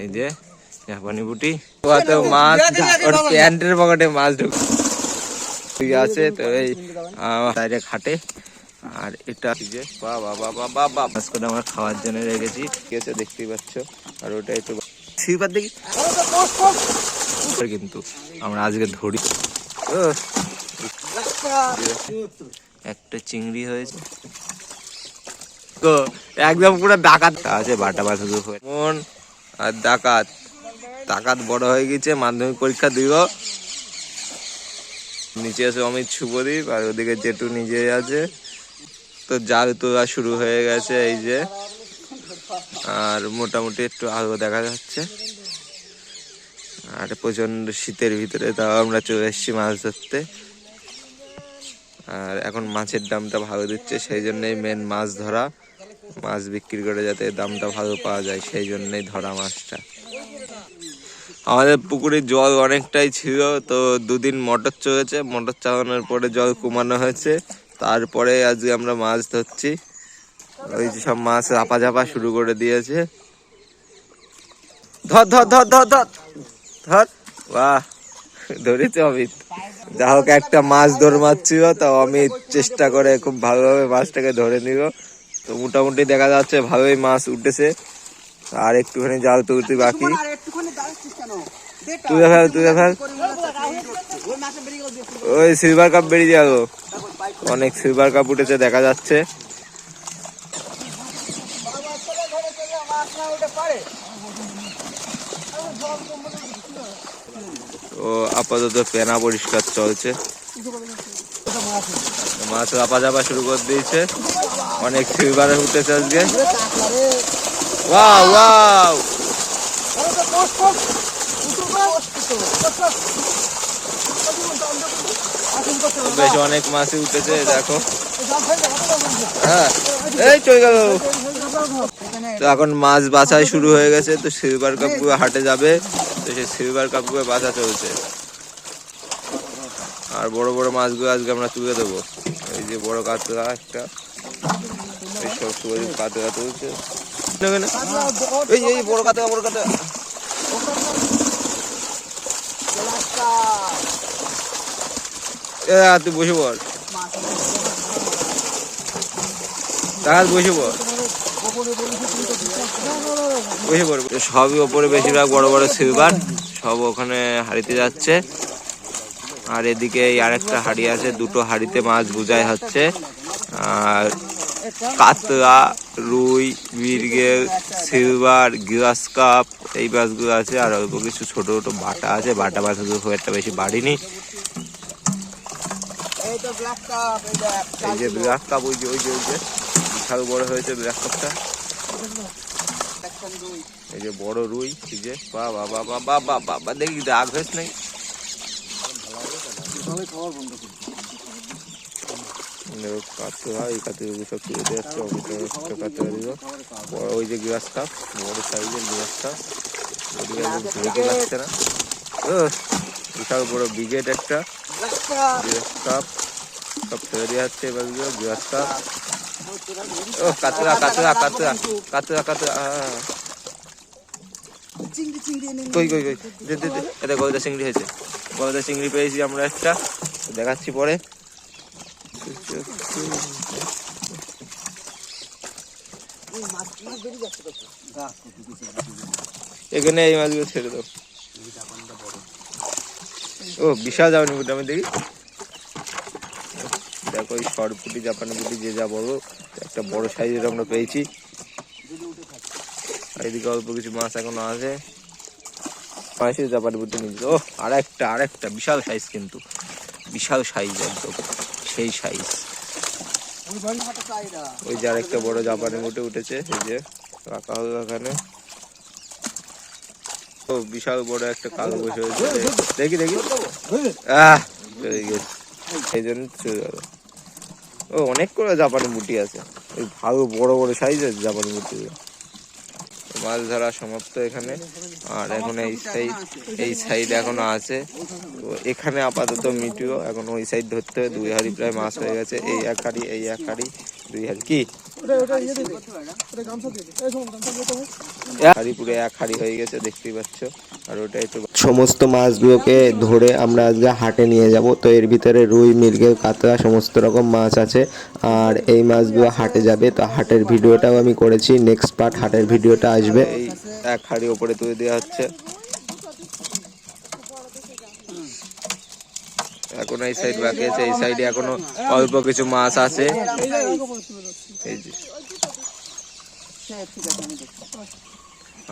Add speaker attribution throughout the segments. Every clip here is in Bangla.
Speaker 1: এই যে জাপানি বুটি। তো মাছ ওর প্যান্টের পকেটে মাছ ঢুক ঠিক আছে তো এই বাইরে খাটে। আর এটা এই যে বা বা বা বা বা বা মাছ করে আমরা খাওয়ার জন্য রেখেছি। ঠিক আছে দেখতেই পাচ্ছ। আর ওটা একটু সিপার দেখি। কিন্তু আমরা আজকে ধরি। একটা চিংড়ি হয়েছে। তো একদম পুরো ডাকাত আছে বাটা বাটা মন আর ডাকাত। ডাকাত বড় হয়ে গেছে, মাধ্যমিক পরীক্ষা দিব। নিচে আছে অমিত শুভদীপ আর ওদিকে জেঠু নিজে আছে। তো জাল তোলা শুরু হয়ে গেছে এই যে। আর মোটামুটি একটু আলো দেখা যাচ্ছে। আর প্রচণ্ড শীতের ভিতরে তাও আমরা চলে এসেছি মাছ ধরতে। আর এখন মাছের দামটা ভালো দিচ্ছে, সেই জন্যই মেন মাছ ধরা। মাছ বিক্রি করে যাতে দামটা ভালো পাওয়া যায়, সেই জন্যই ধরা মাছটা। আমাদের পুকুরে জল অনেকটাই ছিল, তো দুদিন মোটর চলেছে। মোটর চালানোর পরে জল কমানো হয়েছে। তারপরে আজকে আমরা মাছ ধরছি। ওই যে সব মাছ রাপা ঝাপা শুরু করে দিয়েছে। ধর ধর ধর ধর ধর ধর। বাহ, ধরেছে অমিত। যা হোক, একটা মাছ ধর মারছিল, তা অমিত চেষ্টা করে খুব ভালোভাবে মাছটাকে ধরে নিল। তো মোটামুটি দেখা যাচ্ছে ভালোই মাছ উঠেছে। আর একটুখানি জাল তুলতে বাকি। তুলে ফেল তুলে ফেল। ওই সিলভার কাপ বেরিয়ে গেল। অনেক সিলভার কাপ উঠেছে দেখা যাচ্ছে। ও আপাতত পেনা পরিষ্কার চলছে। মাছ আপা যাপা শুরু করে দিয়েছে। অনেক সিলভার উঠেছে আজকে ওয়াও ওয়াও। বেশ অনেক মাছই উঠেছে, দেখো। হ্যাঁ এই চলে গেল। তো এখন মাছ বাছাই শুরু হয়ে গেছে, তো সিলভার কাপগুলো হাটে যাবে। তো সেই সিলভার কাপগুলো বাছা চলছে। আর বড় বড় মাছগুলো আজকে আমরা তুলে দেবো। এই যে বড় কাতলা একটা। তুই বসে পড় বসে বসে পড় সবই ওপরে বেশিরভাগ বড় বড় সিলভার সব ওখানে হাড়িতে যাচ্ছে আর এদিকে আরেকটা হাড়ি আছে দুটো হাড়িতে মাছ বুঝাই হচ্ছে আর কাতলা রুই মির্গেল সিলভার গ্লাস কাপ, এই বাসগুলো আছে। আর অল্প কিছু ছোটো ছোটো বাটা আছে। বাটা মাছগুলো খুব একটা বেশি বাড়িনি। এই যে ব্ল্যাক কাপ ওই যে ওই যে ওই যে, বিশাল বড় হয়েছে ব্ল্যাক কাপটা এই যে বড় রুই যে, বা বা বা বা বা বা দেখি, রাগ হয়েছে নাকি? খাওয়ার বন্ধ দেখো কাতলা এই ছোট কাতলা দিল বড় ওই যে গ্লাস কাপ বড় সাইজের গ্লাস কাপ ঢেকে যাচ্ছে না। বিশাল বড় ব্রিগেড একটা। গ্লাস কাপ সব ফেলে এবার গ্লাস কাপ ও কাতলা কাতলা কাতলা কাতলা আহ। কই চিংড়ি হয়েছে। গলদা চিংড়ি পেয়েছি আমরা একটা, দেখাচ্ছি পরে। এখানে এই মাছগুলো ছেড়ে দাও। ও, বিশাল জাপানি বুটি, আমি দেখি। দেখো, এই শর্ট পুটি জাপানি বুটি যে যা বড়, একটা বড় সাইজের আমরা পেয়েছি। এদিকে অল্প কিছু মাছ এখনও আছে। জাপানি বুটি নিয়েছি ও আর একটা আর একটা বিশাল সাইজ কিন্তু। বিশাল সাইজ একদম। সেই সাইজ ওই যে আরেকটা বড় জাপানি বুটে উঠেছে, এই যে রাখা হলো এখানে। ও, বিশাল বড় একটা কালো বসে হয়েছে দেখি দেখি। সেই জন্য চলে গেল। ও অনেক করে জাপানি মুটি আছে। ওই ভালো বড় বড় সাইজের জাপানি মুটি। মাছ ধরা সমাপ্ত এখানে আর এখন এই সাইড এই সাইড এখনও আছে তো এখানে আপাতত মিটিও এখন ওই সাইড ধরতে হবে দুই হাড়ি প্রায় মাছ হয়ে গেছে এই এক হাড়ি এই এক হাড়ি দুই হাড়ি কি হাড়ি পুরো এক হাড়ি হয়ে গেছে দেখতেই পাচ্ছ আর ওটা একটু
Speaker 2: সমস্ত মাছগুলোকে ধরে আমরা আজকে হাটে নিয়ে যাব। তো এর ভিতরে রুই মৃগেল কাতলা, সমস্ত রকম মাছ আছে। আর এই মাছগুলো হাটে যাবে। তো হাটের ভিডিওটাও আমি করেছি। নেক্সট পার্ট হাটের ভিডিওটা আসবে।
Speaker 1: এক হাড়ি ওপরে তুলে দেওয়া হচ্ছে। এখন এই সাইড বাকি আছে। এই সাইডে এখনও অল্প কিছু মাছ আছে। এই যে।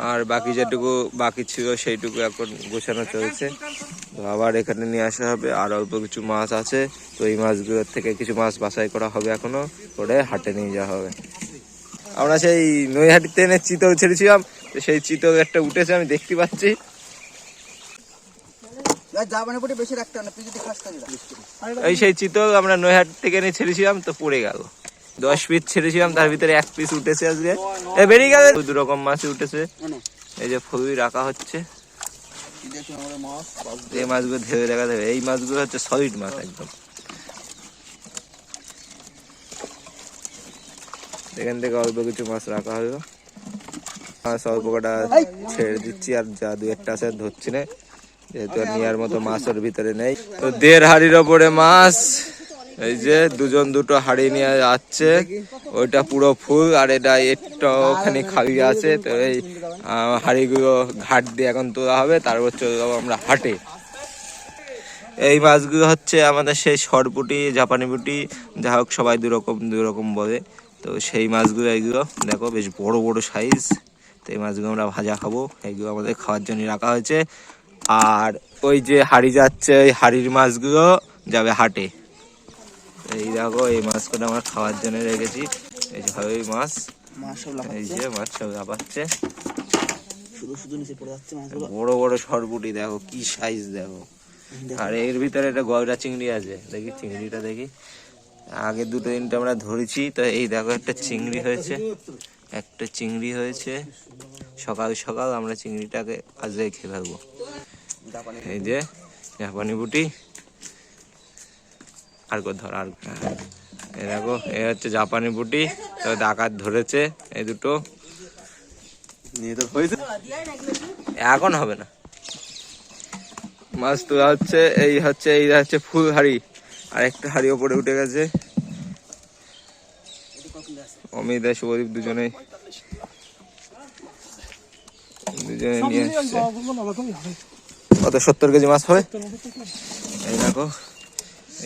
Speaker 1: আর বাকি যেটুকু বাকি ছিল সেইটুকু এখন গোছানো চলছে। তো আবার এখানে নিয়ে আসা হবে। আর অল্প কিছু মাছ আছে। তো এই মাছগুলোর থেকে কিছু মাছ বাছাই করা হবে এখনও। করে হাটে নিয়ে যাওয়া হবে। আমরা সেই নৈহাটিতে এনে চিতল ছেড়েছিলাম। তো সেই চিতল একটা উঠেছে আমি দেখতে পাচ্ছি।
Speaker 3: জাপানের পটে বেশি রাখতে হবে না। তুই যদি খাস খাবি
Speaker 1: এই সেই চিতল আমরা নৈহাটি থেকে এনে ছেড়েছিলাম তো পড়ে গেল। দশ পিস ছেড়েছিলাম তার ভিতরে এক পিস উঠেছে আজকে। এ বেরিয়ে গেল দু রকম মাছ উঠেছে। এই যে ফুলই রাখা হচ্ছে। এই মাছগুলো দেখা দেবে। এই মাছগুলো হচ্ছে সলিড মাছ একদম। এখান থেকে অল্প কিছু মাছ রাখা হলো। মাছ অল্প কটা ছেড়ে দিচ্ছি আর যা দু একটা আছে ধরছি না। যেহেতু আর নেওয়ার মতো মাছ ওর ভিতরে নেই। তো দেড় হাড়ির ওপরে মাছ। এই যে দুজন দুটো হাড়ি নিয়ে যাচ্ছে। ওইটা পুরো ফুল আর এটা একটুখানি খালি আছে। তো এই হাড়িগুলো ঘাট দিয়ে এখন তোলা হবে। তারপর চলে যাব আমরা হাটে। এই মাছগুলো হচ্ছে আমাদের সেই সরপুটি, জাপানি পুটি। যা হোক সবাই দুরকম দুরকম বলে। তো সেই মাছগুলো, এইগুলো দেখো বেশ বড় বড় সাইজ তো এই মাছগুলো আমরা ভাজা খাব। এইগুলো আমাদের খাওয়ার জন্য রাখা হয়েছে। আর ওই যে হাড়ি যাচ্ছে ওই হাড়ির মাছগুলো যাবে হাটে। এই দেখো এই মাছগুলো আমরা খাওয়ার জন্য রেখেছি। এই যে ওই মাছ। এই যে মাছ সব লাফাচ্ছে। বড় বড় সরপুটি দেখো কি সাইজ দেখো। আর এর ভিতরে একটা গয়রা চিংড়ি আছে দেখি চিংড়িটা দেখি। আগে দুটো তিনটে আমরা ধরেছি তো এই দেখো একটা চিংড়ি হয়েছে। একটা চিংড়ি হয়েছে। সকাল সকাল আমরা চিংড়িটাকে আজকে খেয়ে ফেলব। এই যে জাপানি বুটি। আর কো ধর আর এই দেখো এই হচ্ছে জাপানি বুটি তো ডাকাত ধরেছে এই দুটো। নিয়ে তো হয়েছে। এখন হবে না। মাছ তোলা হচ্ছে এই হচ্ছে এই হচ্ছে ফুল হাড়ি। আর একটা হাড়ি ওপরে উঠে গেছে। অমিত আর শুভদীপ দুজনেই। দুজনে নিয়ে আসছে কত সত্তর কেজি মাছ হয় এই দেখো।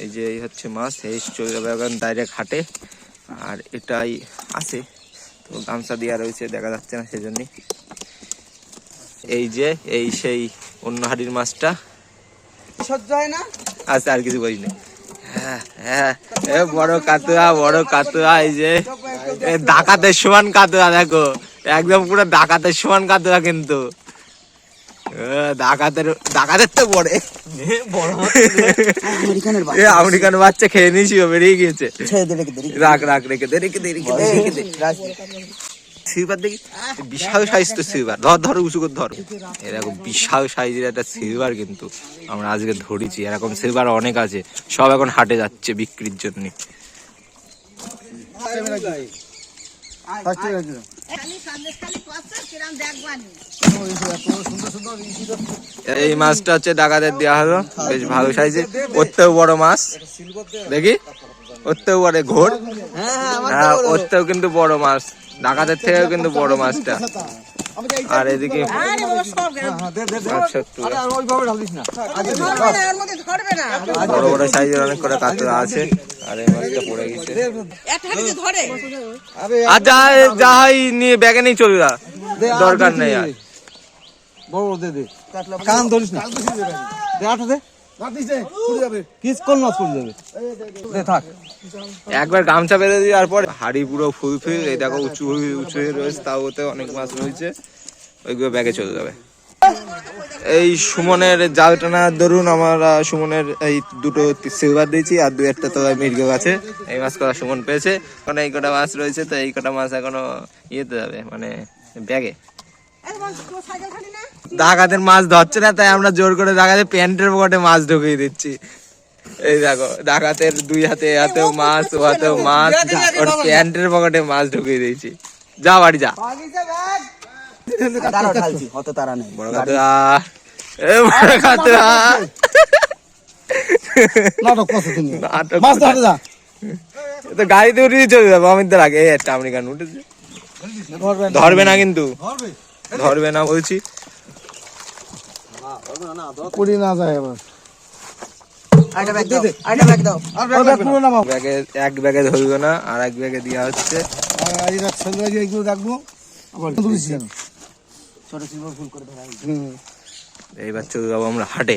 Speaker 1: এই যে এই হচ্ছে মাছ এই চলে যাবে এখন ডাইরেক্ট হাটে আর এটাই আছে। তো গামছা দেওয়া রয়েছে দেখা যাচ্ছে না সেজন্যই। এই যে এই সেই অন্য হাড়ির মাছটা।
Speaker 3: সহ্য হয় না?
Speaker 1: আচ্ছা আর কিছু বলি না হ্যাঁ হ্যাঁ এ বড় কাতুয়া বড় কাতুয়া এই যে ডাকাতের সমান কাতুয়া দেখো। একদম পুরো ডাকাতের সমান কাতুয়া কিন্তু। ডাকাতের ডাকাতের তো বড়
Speaker 3: আমেরিকানের
Speaker 1: এ আমেরিকান বাচ্চা খেয়ে নিয়েছিল বেরিয়ে গিয়েছে।
Speaker 3: রেখে
Speaker 1: রাখ রাখ রেখে দে রেখে দে রেখে দে রেখে দে। সিলভার দেখি? বিশাল সাইজ তো সিলভার। ধর ধর উঁচু করে ধর। এরকম বিশাল সাইজের একটা সিলভার কিন্তু আমরা আজকে ধরেছি। এরকম সিলভার অনেক আছে। সব এখন হাটে যাচ্ছে বিক্রির জন্য। এই মাছটা হচ্ছে ডাকাতের দেওয়া হলো। বেশ ভালো সাইজে। ওর থেকেও বড় মাছ। দেখি? ওর থেকেও বড় ঘোর হ্যাঁ ওর থেকেও কিন্তু বড় মাছ। ডাকাতের থেকেও কিন্তু বড় মাছটা। আর এদিকে
Speaker 4: ধরবে না
Speaker 1: বড় বড় সাইজের অনেক করে কাতলা আছে আর এই মাছটা পড়ে গেছে। আর যা যা হয় নিয়ে ব্যাগে নিয়ে চলে যা। দরকার নেই আর।
Speaker 5: বড় বড় দে দে। কান ধরিস না। দে আঠা দে। কিস কোন পড়ে যাবে? থাক।
Speaker 1: একবার গামছা বেঁধে দেওয়ার পর হাড়ি পুরো ফুল ফুল এই দেখো উঁচু উঁচু হয়ে রয়েছে তাও ওতে অনেক মাছ রয়েছে। ওইগুলো ব্যাগে চলে যাবে। এই সুমনের জাল টানার ধরুন আমরা সুমনের এই দুটো সিলভার দিয়েছি আর দু একটা তো মির্গ আছে। এই মাছ কটা সুমন পেয়েছে। কারণ এই কটা মাছ রয়েছে তো এই কটা মাছ এখনও ইয়েতে যাবে মানে ব্যাগে ডাকাতের মাছ ধরছে না তাই আমরা জোর করে ডাকাতে প্যান্টের পকেটে মাছ ঢুকিয়ে দিচ্ছি। এই দেখো ডাকাতের দুই হাতে হাতেও মাছ ও হাতেও মাছ ওর প্যান্টের পকেটে মাছ ঢুকিয়ে দিয়েছি। যা বাড়ি যা।
Speaker 3: অত তারা নেই।
Speaker 1: বড় কাতুয়া বড় কাতুয়া
Speaker 5: নাটক করছ তুমি।
Speaker 1: নাটক
Speaker 5: মাছ ধরে যা।
Speaker 1: তো গাড়িতে চলে যাব অমিতদের আগে একটা আমেরিকান উঠেছে। ধরবে না। কিন্তু। ধরবে না বলছি
Speaker 5: পুরি না যায় এবার
Speaker 3: আইটা ব্যাগ দাও আইটা ব্যাগ দাও
Speaker 5: আর ব্যাগ পুরো নামাও।
Speaker 1: ব্যাগে এক ব্যাগে ধরবে না আর এক ব্যাগে দেওয়া হচ্ছে।
Speaker 5: আবার
Speaker 1: এইবার চলে যাব আমরা হাটে।